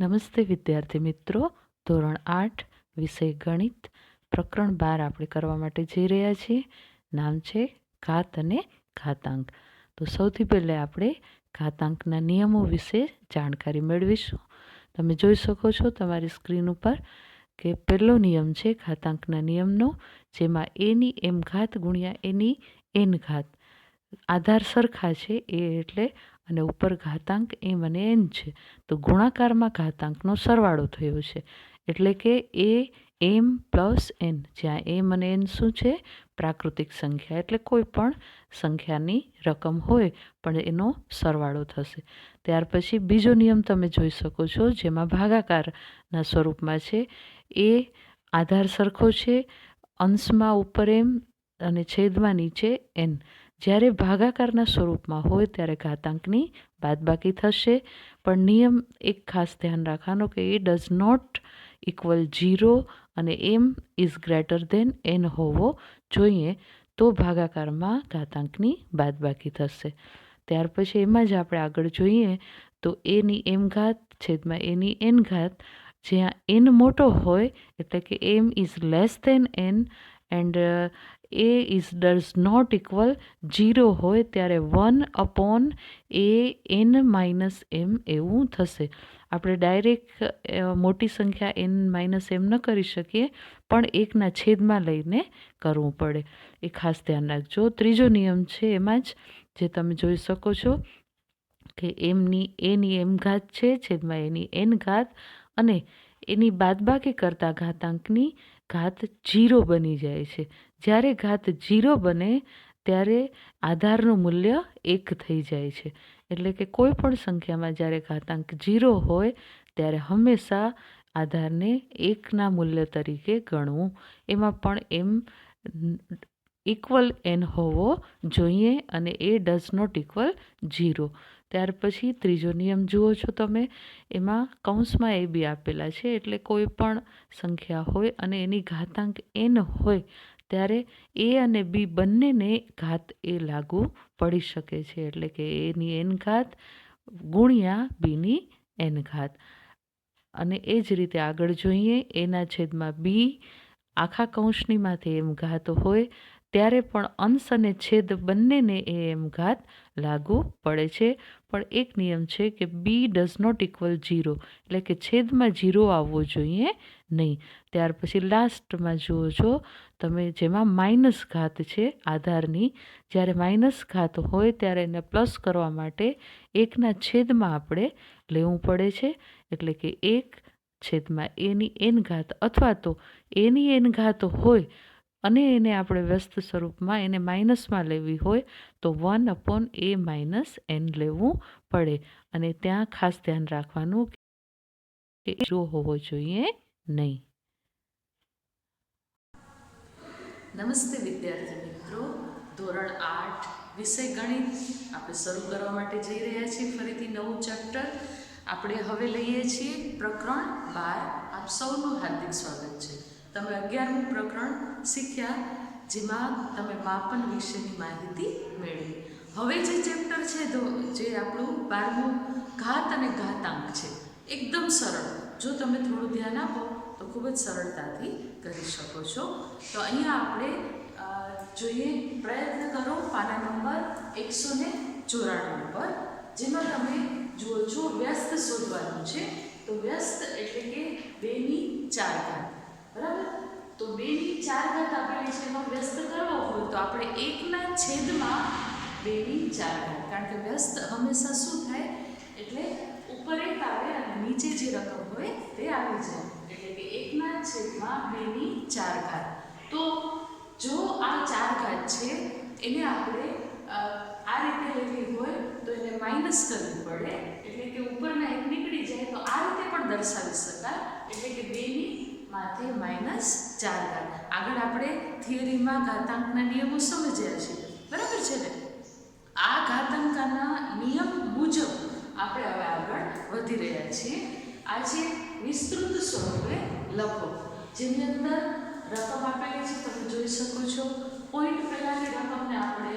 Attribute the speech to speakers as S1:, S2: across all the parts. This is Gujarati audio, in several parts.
S1: નમસ્તે વિદ્યાર્થી મિત્રો. ધોરણ આઠ, વિષય ગણિત, પ્રકરણ બાર આપણે કરવા માટે જઈ રહ્યા છીએ. નામ છે ઘાત અને ઘાતાંક. તો સૌથી પહેલે આપણે ઘાતાંકના નિયમો વિશે જાણકારી મેળવીશું. તમે જોઈ શકો છો તમારી સ્ક્રીન ઉપર કે પહેલો નિયમ છે ઘાતાંકના નિયમનો, જેમાં એની એમ ઘાત ગુણ્યા એની એન ઘાત. આધાર સરખા છે એ એટલે અને ઉપર ઘાતાંક એ મને એન છે. તો ગુણાકારમાં ઘાતાંકનો સરવાળો થયો છે. એટલે કે એ એમ પ્લસ એન, જ્યાં એમ અને એન શું છે? પ્રાકૃતિક સંખ્યા. એટલે કોઈ પણ સંખ્યાની રકમ હોય, પણ એનો સરવાળો થશે. ત્યાર પછી બીજો નિયમ તમે જોઈ શકો છો, જેમાં ભાગાકારના સ્વરૂપમાં છે. એ આધાર સરખો છે, અંશમાં ઉપર એમ અને છેદમાં નીચે એન. જ્યારે ભાગાકારના સ્વરૂપમાં હોય ત્યારે ઘાતાંકની બાદબાકી થશે. પણ નિયમ એક ખાસ ધ્યાન રાખવાનો કે a does not equal zero અને m is greater than n હોવો જોઈએ તો ભાગાકારમાં ઘાતાંકની બાદબાકી થશે. ત્યાર પછી એમાં જ આપણે આગળ જોઈએ તો એની એમ ઘાત છેદમાં એની એન ઘાત. જ્યાં એન મોટો હોય એટલે કે m is less than n and a is does not equal zero હોય ત્યારે one upon a n minus m એવું થશે. આપણે ડાયરેક્ટ મોટી સંખ્યા એન માઇનસ એમ ન કરી શકીએ, પણ એકના છેદમાં લઈને કરવું પડે. એ ખાસ ધ્યાન રાખજો. ત્રીજો નિયમ છે એમાં જ, જે તમે જોઈ શકો છો કે એમની એની એમ ઘાત છે, છેદમાં એની એન ઘાત, અને એની બાદબાકી કરતા ઘાતાંકની ઘાત જીરો બની જાય છે. જ્યારે ઘાત જીરો બને ત્યારે આધારનું મૂલ્ય એક થઈ જાય છે. એટલે કે કોઈ પણ સંખ્યામાં જ્યારે ઘાતાંક જીરો હોય ત્યારે હંમેશા આધારને એકના મૂલ્ય તરીકે ગણવું. એમાં પણ એમ ઇક્વલ એન હોવો જોઈએ અને a does not equal zero ત્યાર પછી ત્રીજો નિયમ જુઓ છો તમે, એમાં કૌંસમાં એ બી આપેલા છે. એટલે કોઈ પણ સંખ્યા હોય અને એની ઘાતાંક એન હોય ત્યારે એ અને બી બંનેને ઘાત એ લાગુ પડી શકે છે. એટલે કે એની એન ઘાત ગુણ્યા બીની એન ઘાત. અને એ જ રીતે આગળ જોઈએ, એના છેદમાં બી આખા કૌંસની એમ ઘાત હોય, ત્યારે પણ અંશ અને છેદ બંનેને એ એમ ઘાત લાગુ પડે છે. પણ એક નિયમ છે કે b does not equal zero એટલે કે છેદમાં જીરો આવવો જોઈએ નહીં. ત્યાર પછી લાસ્ટમાં જુઓ છો, તમે જેમાં માઇનસ ઘાત છે આધારની, જ્યારે માઇનસ ઘાત હોય ત્યારે એને પ્લસ કરવા માટે એકના છેદમાં આપણે લેવું પડે છે. એટલે કે એક છેદમાં એની એન ઘાત અથવા તો એની એન ઘાત હોય અને એને આપણે વ્યસ્ત સ્વરૂપમાં એને માઇનસમાં લેવી હોય, તો one upon a minus n લેવું પડે. અને ત્યાં ખાસ ધ્યાન રાખવાનું કે જો હોવો જોઈએ. નહીં. નમસ્તે વિદ્યાર્થી મિત્રો. ધોરણ આઠ, વિષય ગણિત આપણે શરૂ કરવા માટે જઈ રહ્યા છીએ ફરીથી નવું ચેપ્ટર. આપણે હવે લઈએ છીએ પ્રકરણ બાર. આપ સૌનું હાર્દિક સ્વાગત છે. તમે અગિયારમું પ્રકરણ શીખ્યા, જેમાં તમે માપન વિશેની માહિતી મેળવી. હવે જે ચેપ્ટર છે જે આપણું બારમું ઘાત અને ઘાતાંક છે. એકદમ સરળ. જો તમે થોડું ધ્યાન આપો ખૂબ જ સરળતાથી કરી શકો છો. તો અહીંયા આપણે જોઈએ, પ્રયત્ન કરો પાના નંબર એકસો ને ચોરાણું પર જેમાં તમે જુઓ છો વ્યસ્ત શોધવાનું છે. તો વ્યસ્ત એટલે કે બેની ચાર ઘાત. બરાબર? તો બેની ચાર ઘાત આપેલી છે એમાં વ્યસ્ત કરવો હોય તો આપણે એકના છેદમાં બેની ચાર ઘાત. કારણ કે વ્યસ્ત હંમેશા શું થાય? એટલે ઉપર એક આવે અને નીચે જે રકમ હોય તે આવી જાય. છેદમાં બેની ચાર ઘાત તો જો આ ચાર ઘાત છે, એને આપણે આ રીતે લેવી હોય, તો એને માઇનસ કરવી પડે. એટલે કે ઉપરના એક નીકળી જાય, તો આ રીતે પણ દર્શાવી શકાય. એટલે કે બેની માથે માઇનસ ચાર ઘાત આગળ આપણે થિયરીમાં ઘાતાંકના નિયમો સમજ્યા છે. બરાબર છે ને? આ ઘાતાંકના નિયમ મુજબ આપણે હવે આગળ વધી રહ્યા છીએ. આજે વિસ્તૃત સ્વરૂપે લખો. જેની અંદર રકમ આપેલી છે, તમે જોઈ શકો છો. પોઈન્ટ પહેલાંની રકમને આપણે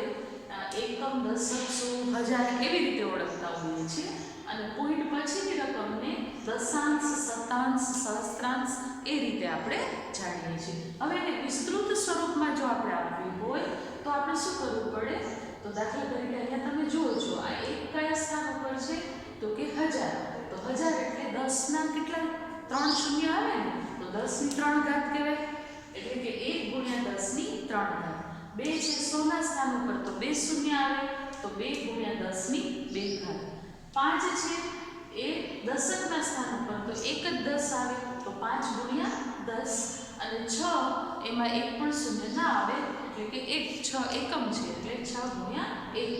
S1: એકમ, દશક સો હજાર એવી રીતે ઓળખતા હોઈએ છીએ. અને પોઈન્ટ પછીની રકમને દશાંશ
S2: સતાંશ સહસ્ત્રાંશ એ રીતે આપણે જાણીએ છીએ. હવે એને વિસ્તૃત સ્વરૂપમાં જો આપણે આપવી હોય, તો આપણે શું કરવું પડે? તો દાખલા તરીકે અહીંયા તમે જુઓ છો, આ એક કયા સ્થાન ઉપર છે? તો કે હજાર. તો હજાર એટલે દસના કેટલા? ત્રણ શૂન્ય આવે ને? દસની ત્રણ ઘાત કહેવાય. એટલે કે એક ગુણ્યા દસની ત્રણ ઘાત. બે છે સોના સ્થાન ઉપર, તો બે શૂન્ય આવે, તો બે ગુણ્યા દસની બે ઘાત. પાંચ છે એ દશકના સ્થાન ઉપર, તો એક જ દસ આવે, તો પાંચ ગુણ્યા દસ. અને છ એમાં એક પણ શૂન્ય ના આવે, એટલે કે એક, છ એકમ છે, એટલે છ ગુણ્યા એક.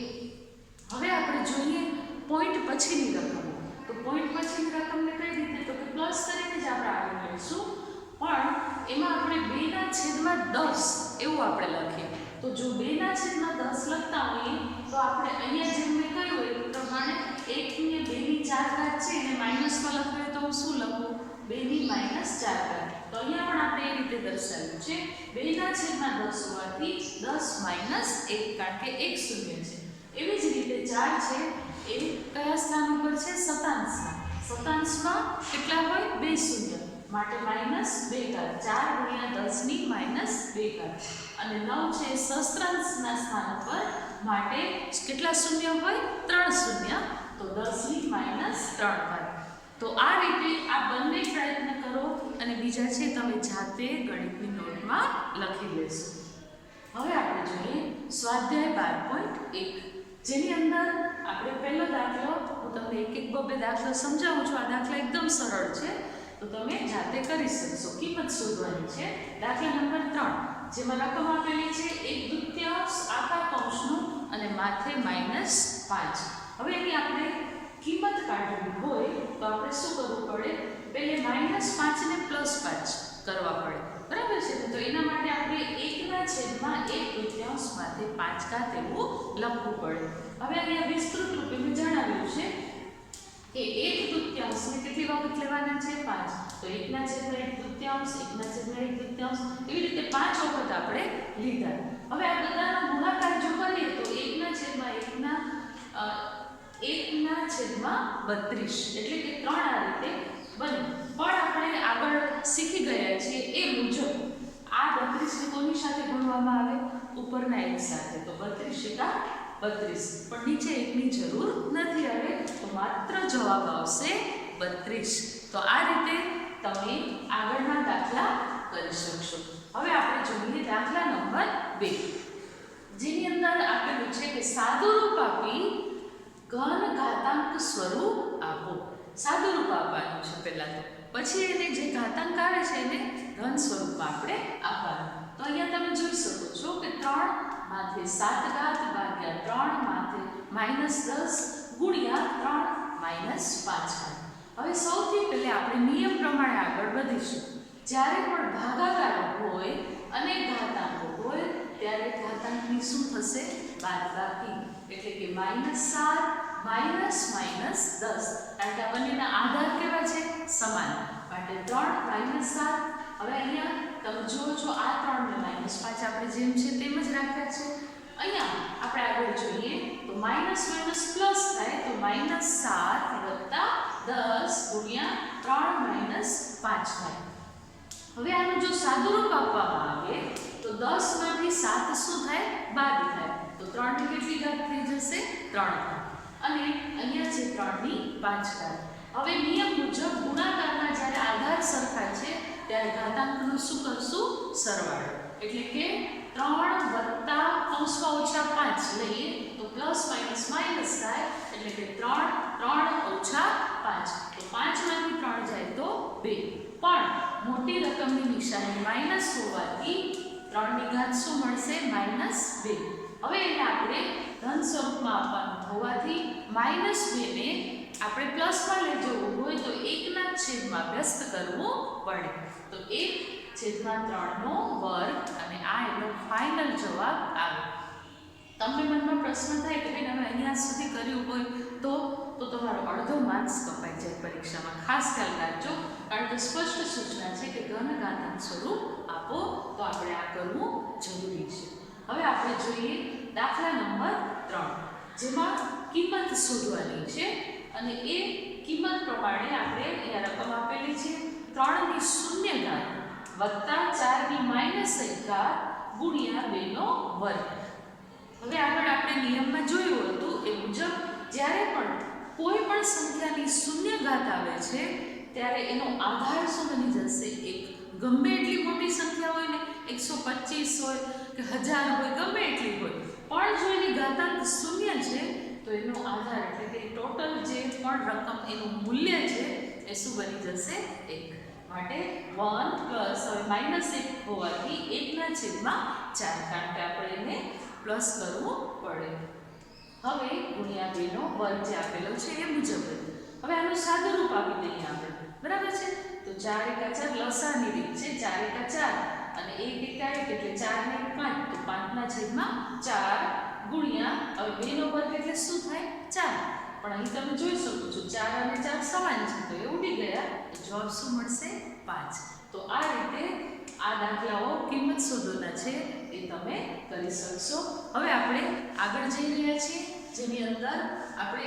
S2: હવે આપણે જોઈએ પોઈન્ટ પછીની રકમ. તો પોઈન્ટ પછીની રકમને કઈ રીતે? તો કે પ્લસ કરીને જ આપણે આગળ લઈશું પણ એમાં આપણે બેના છેદમાં દસ એવું આપણે લખીએ. તો જો બેના છેદમાં દસ લખતા હોઈએ, તો આપણે અહીંયા જેમ મેં કહ્યું એ પ્રમાણે એકની અને બેની ચાર ઘાત છે, એને માઇનસમાં હોય તો હું શું લખું? બેની માઇનસ ચાર ઘાત. તો અહીંયા પણ આપણે એ રીતે દર્શાવ્યું છે. બેના છેદમાં દસ હોવાથી દસ માઇનસ એક, કારણ કે એક શૂન્ય છે. એવી જ રીતે ચાર છે એ કયા સ્થાન ઉપર છે? શતાંશમાં શતાંશમાં કેટલા હોય? બે શૂન્ય. માટે માઇનસ બે ઘાત ચાર ગુણ્યા દસની માઇનસ બે ઘાત અને નવ છે સહસ્ત્રાંશના સ્થાન પર માટે કેટલા શૂન્ય હોય? ત્રણ શૂન્ય. તો દસની માઇનસ ત્રણ ઘાત તો આ રીતે આ બંને પ્રયત્ન કરો અને બીજા છે તમે જાતે ગણિતની નોટમાં લખી લેશો. હવે આપણે જોઈએ સ્વાધ્યાય બાર પોઈન્ટ એક. જેની અંદર આપણે પહેલો દાખલો, હું તમને એક એક બબે દાખલો સમજાવું છું. આ દાખલા એકદમ સરળ છે. તો તમે જાતે કરી શકશો. કિંમત શોધવાની છે. દાખલા નંબર ત્રણ. જેમાં રકમ આપેલી છે, એક દૃત્યાંશ આખા કૌંસનું અને માથે માઇનસ પાંચ. હવે એની આપણે કિંમત કાઢવી હોય તો આપણે શું કરવું પડે? પહેલે માઇનસ પાંચને પ્લસ પાંચ કરવા પડે. બરાબર છે? તો એના માટે આપણે એકના છેદમાં એક તૃતીયાંશમાંથી પાંચ કાત એવું લખવું પડે. હવે અહીંયા વિસ્તૃત રૂપે મેં જણાવ્યું છે કે એક તૃતીયાંશને કેટલી વખત લેવાના છે, પાંચ. તો એકના છેદમાં એક તૃતીયાંશ, એકના છેદમાં એક તૃતીયાંશ, એવી રીતે પાંચ વખત આપણે લીધા. હવે આ બધાનો ગુણાકાર જો કરીએ તો એકના છેદમાં એકના એકના છેદમાં બત્રીસ. એટલે કે ત્રણ આ રીતે બને. પણ આપણે આગળ શીખી ગયા છીએ એ મુજબ આ બત્રીસને કોની સાથે ગુણવામાં આવે? ઉપરના એક સાથે. તો બત્રીસ એકા બત્રીસ. પણ નીચે એકની જરૂર નથી આવે, તો માત્ર જવાબ આવશે બત્રીસ. તો આ રીતે તમે આગળના દાખલા કરી શકશો. હવે આપણે જોઈએ દાખલા નંબર બે. જેની અંદર આપેલું છે કે સાદુરૂપ આપી ઘન ઘાતાંક સ્વરૂપ આપો. સાદુરૂપ આપવાનું છે પહેલાં તો. પછી એને જે ઘાતાંક આવે છે એને ઘન સ્વરૂપમાં આપણે આપવાનું. તો અહીંયા તમે જોઈ શકો છો કે ત્રણ માથે સાત ઘાત ભાગ્યા ત્રણ, માથે માઇનસ દસ ગુણ્યા ત્રણ, માઇનસ પાંચ ઘાત. હવે સૌથી પહેલે આપણે નિયમ પ્રમાણે આગળ વધીશું. જ્યારે પણ ભાગાકાર હોય અને ઘાતાંકો હોય, ત્યારે ઘાતાંકની શું થશે? બાદબાકી એટલે કે માઇનસ સાત, માઇનસ માઇનસ દસ. કારણ કે આ બંનેના આધાર કેવા છે? સમાન. માટે ત્રણ, માઇનસ સાત હવે અહીંયા તમે જુઓ છો આ ત્રણને માઇનસ પાંચ આપણે જેમ છે તેમ જ રાખ્યા છે. અહીંયા આપણે આગળ જોઈએ તો માઇનસ માઇનસ પ્લસ થાય તો માઇનસ સાત વત્તા દસ ગુણ્યા ત્રણ માઇનસ પાંચ થાય. હવે આનું જો સાદુરૂપ આપવામાં આવે તો દસમાંથી સાત શું થાય? બાદ થાય. તો ત્રણની કેટલી ઘાત થઈ જશે? ત્રણ અને અહીંયા છે ત્રણની પાંચ ઘાત. હવે નિયમ મુજબ ગુણાકારના જ્યારે આધાર સરખા છે ત્યારે ઘાતાંકનું શું કરશું? સરવાળો. એટલે કે ત્રણ વત્તા કૌંસમાં ઓછા પાંચ લઈએ તો પ્લસ માઇનસ માઇનસ થાય, એટલે કે ત્રણ ત્રણ ઓછા પાંચ. તો પાંચમાંથી ત્રણ જાય તો બે. પણ મોટી રકમની નિશાની માઇનસ હોવાથી ત્રણની ઘાત શું મળશે? માઇનસ બે. હવે એને આપણે ધન સ્વરૂપમાં આપવાનું. હોવાથી માઇનસ બેને આપણે પ્લસમાં લઈ જવું હોય તો એકના છેદમાં વ્યસ્ત કરવું પડે. તો એક છેદમાં ત્રણનો વર્ગ અને આ એનો ફાઇનલ જવાબ આવે તમને મનમાં પ્રશ્ન થાય કે બેન અમે અહીંયા સુધી કર્યું હોય તો તો તમારો અડધો માર્ક્સ કપાઈ જાય પરીક્ષામાં. ખાસ ખ્યાલ રાખજો, કારણ કે સ્પષ્ટ સૂચના છે કે ઘન ઘાતાંક સ્વરૂપ આપો, તો આપણે આ કરવું જરૂરી છે. હવે આપણે જોઈએ દાખલા નંબર ત્રણ, જેમાં કિંમત શોધવાની છે અને એ કિંમત પ્રમાણે આપણે અહીંયા રકમ આપેલી છે. વત્તા ચારની માઇનસ એક ઘાત ગુણ્યા બેનો વર્ગ. હવે આગળ આપણે નિયમમાં જોયું હતું એ મુજબ જ્યારે પણ કોઈ પણ સંખ્યાની શૂન્ય ઘાત આવે છે, ત્યારે એનો આધાર શું બની જશે? એક ગમે એટલી મોટી સંખ્યા હોય ને, એકસો પચીસ હોય કે હજાર હોય, ગમે એટલી હોય, પણ જો એની ઘાતાંક શૂન્ય છે, તો એનો આધાર એટલે કે ટોટલ જે પણ રકમ એનું મૂલ્ય છે, એ શું બની જશે? એક. માટે વન પ્લસ, હવે માઇનસ એક હોવાથી એકના છેદમાં ચાર, કારણ કે આપણે એને પ્લસ કરવું પડે. હવે ગુણ્યા બેનો વર્ગ જે આપેલો છે એ મુજબ હવે આનું સાદું રૂપ આપી દઈએ આપણે. બરાબર છે? તો ચાર એકા ચાર લસાની રીત છે. ચાર એકા ચાર અને એક એકા એક એટલે ચાર ને પાંચ. તો પાંચના છેદમાં ચાર ગુણ્યા, હવે બેનો વર્ગ એટલે શું થાય? ચાર. પણ અહીં તમે જોઈ શકો છો, ચાર અને ચાર સમાન છે. તો એ ઉડી ગયા જવાબ શું મળશે? પાંચ. તો આ રીતે આ દાખલાઓ કિંમત શોધોના છે, એ તમે કરી શકશો. હવે આપણે આગળ જઈ રહ્યા છીએ. જેની અંદર આપણે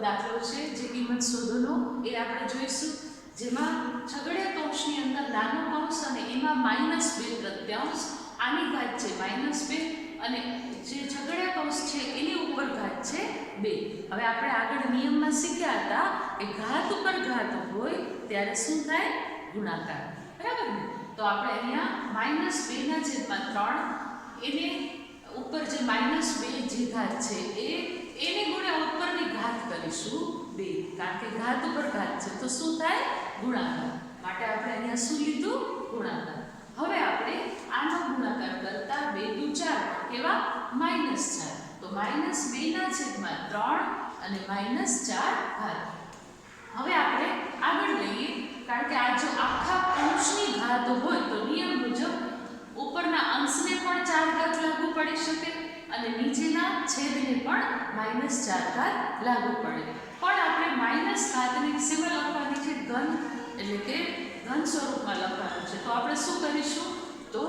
S2: દાખલો છે, જે કિંમત શોધોનો એ આપણે જોઈશું. જેમાં છગડિયા કૌંસની અંદર નાનો કૌંસ અને એમાં માઇનસ બે પ્રત્યાંશ આની ઘાત છે માઇનસ બે, અને જે છગડા કૌંસ છે, એની ઉપર ઘાત છે બે. હવે આપણે આગળ નિયમમાં શીખ્યા હતા કે ઘાત ઉપર ઘાત હોય ત્યારે શું થાય? ગુણાકાર. બરાબર ને? તો આપણે અહીંયા માઇનસ બેના છેદમાં ત્રણ, એને ઉપર જે માઇનસ બે જે ઘાત છે, એ એને ગુણ્યા ઉપરની ઘાત કરીશું બે. કારણ કે ઘાત ઉપર ઘાત છે, તો શું થાય? ગુણાકાર. માટે આપણે અહીંયા શું લીધું? ગુણાકાર. હવે આપણે આનો ગુણાકાર કરતા બે દુ ચાર પણ કેવા? માઇનસ ચાર. તો માઇનસ બેના છેદમાં ત્રણ અને માઇનસ ચાર ઘાત. હવે આપણે આગળ લઈએ કારણ કે આ જો આખા અંશની ઘાત હોય તો નિયમ મુજબ ઉપરના અંશને પણ 4 ઘાત લાગુ પડી શકે અને નીચેના છેદને પણ માઇનસ ચાર ઘાત લાગુ પડે. પણ આપણે માઇનસ ઘાતને શેમાં લખવાની છે? ઘન. એટલે કે ઘન સ્વરૂપમાં લખવાનું છે. તો આપણે શું કરીશું? તો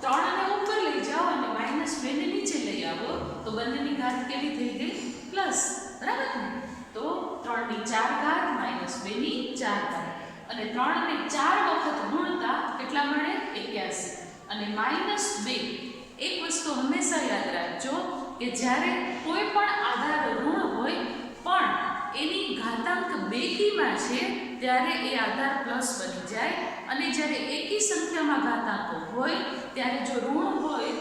S2: ત્રણ અને ઉપર લઈ જાઓ અને માઇનસ બેને નીચે લઈ આવો. તો બંનેની ઘાત કેવી થઈ ગઈ? પ્લસ બરાબર? ને તો ત્રણની ચાર ઘાત માઇનસ બેની ચાર ઘાત. અને ત્રણને ચાર વખત ગુણતા કેટલા મળે? એક્યાસી. અને માઇનસ બે. એક વસ્તુ હંમેશા યાદ રાખજો કે જ્યારે કોઈ પણ આધાર ઋણ હોય, પણ એની ઘાતાંક બેકીમાં છે ત્યારે એ આધાર પ્લસ બની જાય. અને જ્યારે એકી સંખ્યામાં ઘાતાંકો હોય, ત્યારે જો ઋણ હોય,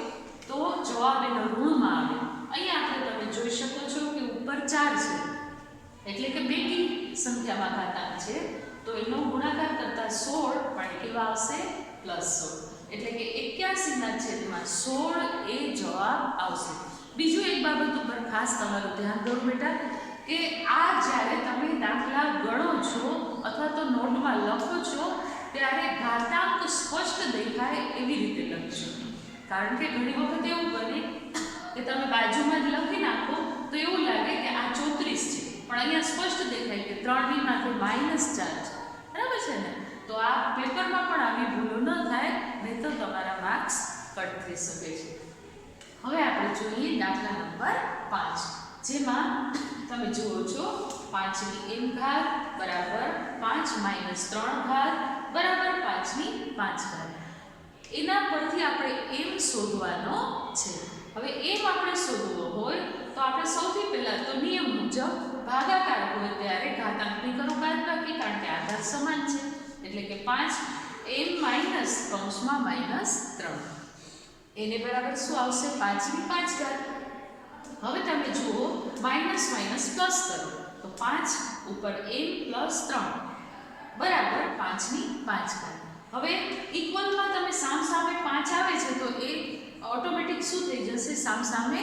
S2: તો જવાબ એનો ઋણમાં આવે. અહીંયા આપણે તમે જોઈ શકો છો કે ઉપર ચાર છે. એટલે કે બેકી સંખ્યામાં ઘાતાંક છે. તો એનો ગુણાકાર કરતા સોળ પણ કેવા આવશે? પ્લસ સોળ. એટલે કે એક્યાસીના છેદમાં સોળ એ જવાબ આવશે. બીજું એક બાબત ઉપર ખાસ તમારું ધ્યાન દોરો બેટા. કે આ જ્યારે તમે દાખલા ગણો છો અથવા તો નોટમાં લખો છો, ત્યારે ઘાતાંક સ્પષ્ટ દેખાય એવી રીતે લખજો. કારણ કે ઘણી વખત એવું બને કે તમે બાજુમાં જ લખી નાખો તો એવું લાગે કે આ ચોત્રીસ છે. પણ અહીંયા સ્પષ્ટ દેખાય કે ત્રણની માથે માઇનસ ચાર છે. બરાબર છે ને? તો આ પેપરમાં પણ આવી ભૂલો ન થાય, નહીં તો તમારા માર્ક્સ કટ થઈ શકે છે. હવે આપણે જોઈએ દાખલા નંબર પાંચ. જેમાં તમે જુઓ છો, પાંચની એમ ઘાત બરાબર પાંચ માઇનસ ત્રણ ઘાત બરાબર પાંચની પાંચ ઘાત. એના પરથી આપણે એમ શોધવાનો છે. હવે એમ આપણે શોધવો હોય તો આપણે સૌથી પહેલાં તો નિયમ મુજબ ભાગાકાર હોય ત્યારે ઘાતાંકની કરો બાદબાકી કારણ કે આધાર સમાન છે. એટલે કે પાંચ એમ માઇનસ કૌંસમાં માઇનસ ત્રણ. એને બરાબર શું આવશે? પાંચની પાંચ ઘાત. હવે તમે જુઓ માઇનસ માઇનસ પ્લસ કરો. તો પાંચ ઉપર એમ પ્લસ ત્રણ. બરાબર, પાંચની પાંચ ઘાત હવે ઇક્વલમાં તમે સામસામે પાંચ આવે છે, તો એ ઓટોમેટિક શું થઈ જશે? સામ સામે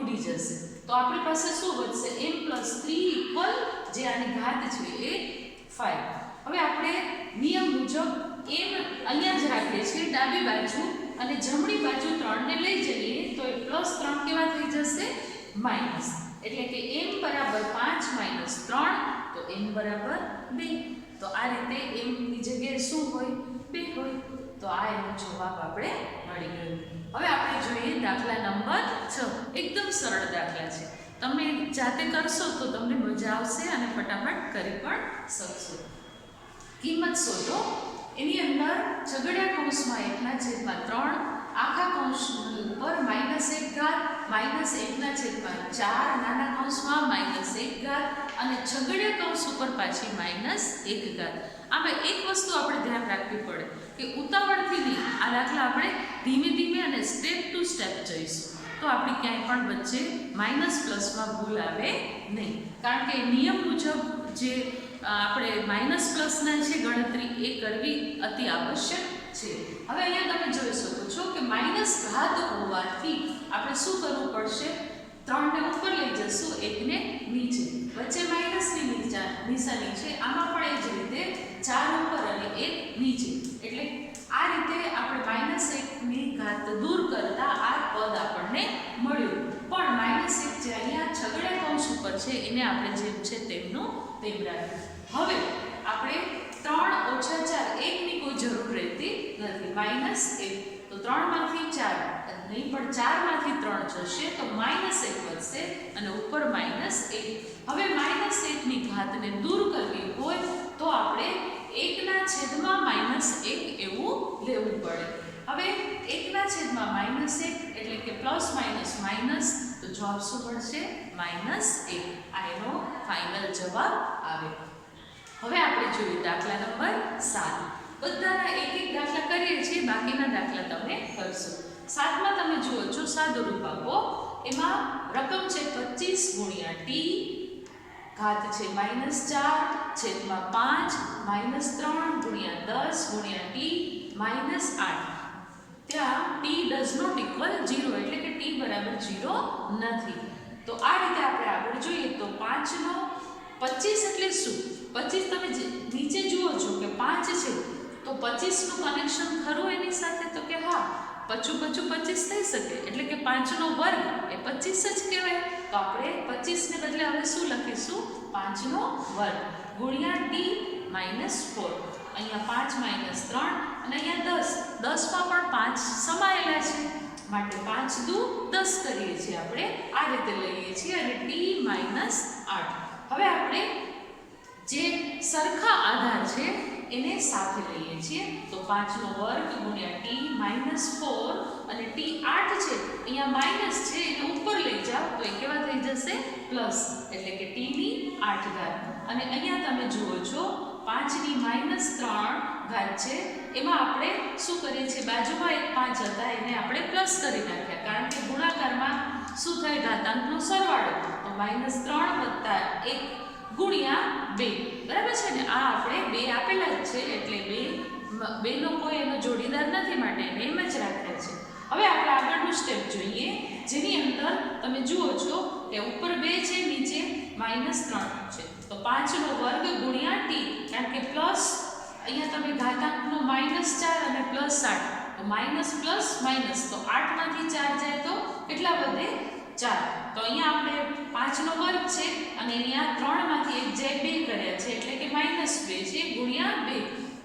S2: ઉડી જશે. તો આપણી પાસે શું વધશે? એમ પ્લસ થ્રી ઇક્વલ જે આની ઘાત છે એ ફાઈવ હવે આપણે નિયમ મુજબ એમ અહીંયા જ રાખીએ છીએ, ડાબી બાજુ અને જમણી બાજુ ત્રણને લઈ જઈએ, તો એ પ્લસ ત્રણ કેવા થઈ જશે? માઇનસ એટલે કે એમ બરાબર પાંચ માઇનસ ત્રણ, તો એમ બરાબર બે. તો આ રીતે એમની જગ્યાએ શું હોય? બે હોય. તો આ એનો જવાબ આપણે મળી ગયો. હવે આપણે જોઈએ દાખલા નંબર છ. એકદમ સરળ દાખલા છે. તમે જાતે કરશો તો તમને મજા આવશે અને ફટાફટ કરી પણ શકશો. કિંમત શોધો.
S1: એની અંદર છગડિયા કૌંસમાં એકના છેદમાં ત્રણ, આખા કૌંસ ઉપર માઇનસ માઇનસ એકના છેદમાં ચાર, નાના કૌંસમાં માઇનસ એક ઘાત અને છગડિયા કૌંસ ઉપર પાછી માઇનસ એક ઘાત. આમાં એક વસ્તુ આપણે ધ્યાન રાખવી પડે કે ઉતાવળથી નહીં, આ દાખલા આપણે ધીમે ધીમે અને સ્ટેપ ટુ સ્ટેપ જઈશું. તો આપણી ક્યાંય પણ વચ્ચે માઇનસ પ્લસમાં ભૂલ આવે નહીં. કારણ કે નિયમ મુજબ જે આપણે માઇનસ પ્લસના છે ગણતરી એ કરવી અતિ આવશ્યક છે. હવે અહીંયા તમે જોઈ શકો છો કે માઇનસ ઘાત હોવાથી આપણે શું કરવું પડશે? ત્રણને ઉપર લઈ જશું, એકને નીચે. વચ્ચે માઇનસની નીચા નિશાની છે આમાં પણ એ જ રીતે ચાર ઉપર અને એક નીચે. એટલે આ રીતે આપણે માઇનસ એકની ઘાત દૂર કરતા આ પદ આપણને મળ્યું. પણ માઇનસ એક જે અહીંયા છગડે કૌંસ ઉપર છે, એને આપણે જેમ છે તેમનું તેમ રાખ્યું. હવે આપણે ત્રણ ઓછા ચાર એકની કોઈ જરૂર રહેતી નથી. માઇનસ એક, તો ત્રણમાંથી ચાર નહીં પણ ચારમાંથી ત્રણ જશે, તો માઇનસ એક વધશે અને ઉપર માઇનસ એક. હવે માઇનસ એકની ઘાતને દૂર કરવી હોય, તો આપણે એકના છેદમાં માઇનસ એક એવું લેવું પડે. હવે એકના છેદમાં માઇનસ એક એટલે કે પ્લસ માઇનસ માઇનસ, તો જવાબ શું મળશે માઇનસ એક. આ એનો ફાઇનલ જવાબ આવે. હવે આપણે જોઈએ દાખલા નંબર સાત. બધાના એક એક દાખલા કરીએ છીએ, બાકીના દાખલા તમે કરશો. સાતમાં તમે જુઓ છો, સાદો રૂપ આપો એમાં રકમ છે પચીસ ગુણ્યા ટી, ઘાત છે માઇનસ ચાર, છેદમાં પાંચ, માઇનસ ત્રણ ગુણ્યા દસ ગુણ્યા ટી, માઇનસ આઠ. ત્યાં t does not equal zero એટલે કે ટી બરાબર ઝીરો નથી. તો આ રીતે આપણે આગળ જોઈએ તો પાંચનો, પચીસ એટલે શું? પચીસ તમે નીચે જુઓ છો કે પાંચ છે, તો પચીસનું કનેક્શન ખરું એની સાથે? તો કે હા, પચું પચું પચીસ થઈ શકે. એટલે કે પાંચનો વર્ગ એ પચીસ જ કહેવાય. તો આપણે પચીસને બદલે હવે શું લખીશું? પાંચનો વર્ગ. ગુણ્યા ટી માઇનસ ફોર. અહીંયા પાંચ માઇનસ ત્રણ અને અહીંયા દસ. દસમાં પણ પાંચ સમાયેલા છે. માટે પાંચ દુ દસ કરીએ છીએ આપણે. આ રીતે લઈએ છીએ અને ટી માઇનસ આઠ. હવે આપણે જે સરખા આધાર છે, એને સાથે લઈએ છીએ. તો પાંચનો વર્ગ ગુણ્યા ટી માઇનસ ફોર અને ટી આઠ છે, અહીંયા માઇનસ છે, એને ઉપર લઈ જાઓ, તો એ કેવા થઈ જશે? પ્લસ. એટલે કે ટીની આઠ ઘાત. અને અહીંયા તમે જુઓ છો, પાંચની માઇનસ ત્રણ ઘાત છે, એમાં આપણે શું કરીએ છીએ? બાજુમાં એક પાંચ હતા, એને આપણે પ્લસ કરી નાખ્યા. કારણ કે ગુણાકારમાં શું થાય? ઘાતાંકનો સરવાળો. તો માઇનસ ત્રણ વત્તા એક ગુણ્યા બે. બરાબર છે ને? આ આપણે બે આપેલા જ છે, એટલે બે બેનો કોઈ એનો જોડીદાર નથી માટે એને એમ જ રાખ્યા છે. હવે આપણે આગળનું સ્ટેપ જોઈએ, જેની અંદર તમે જુઓ છો કે ઉપર બે છે, નીચે માઇનસ ત્રણ છે. તો પાંચનો વર્ગ ગુણ્યા ટી કારણ કે પ્લસ અહીંયા તમે ઘાતાંકનો માઇનસ ચાર અને પ્લસ આઠ. તો માઇનસ પ્લસ માઇનસ તો આઠમાંથી ચાર જાય તો કેટલા વધે? ચાર. તો અહીંયા આપણે પાંચનો વર્ગ છે અને અહીંયા ત્રણમાંથી એક જે બે કર્યા છે, એટલે કે માઇનસ બે છે, ગુણ્યા બે.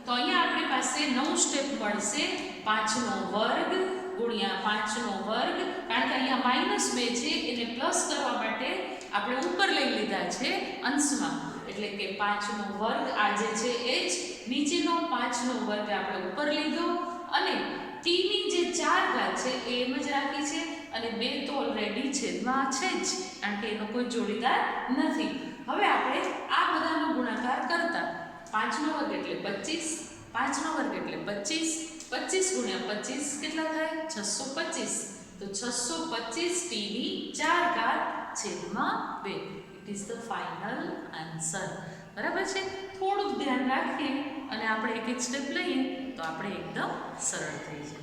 S1: તો અહીંયા આપણી પાસે નવ સ્ટેપ મળશે, પાંચનો વર્ગ ગુણ્યા પાંચનો વર્ગ. કારણ કે અહીંયા માઇનસ બે છે, એને પ્લસ કરવા માટે આપણે ઉપર લઈ લીધા છે અંશમાં. એટલે કે પાંચનો વર્ગ આ જે છે એ જ નીચેનો પાંચનો વર્ગ આપણે ઉપર લીધો. અને ટીની જે ચાર ઘાત છે, એ એમ જ રાખી છે. અને બે તો ઓલરેડી છેદમાં છે જ, કારણ કે એનો કોઈ જોડીદાર નથી. હવે આપણે આ બધાનો ગુણાકાર કરતા. પાંચનો વર્ગ એટલે પચીસ, પાંચનો વર્ગ એટલે પચીસ પચીસ ગુણ્યા પચીસ કેટલા થાય? છસો પચીસ. તો છસો પચીસ ટીની ચાર કાર છેદમાં બે. It is the final answer બરાબર છે? થોડુંક ધ્યાન રાખીએ અને આપણે એક એક સ્ટેપ લઈએ તો આપણે એકદમ સરળ થઈ જાય.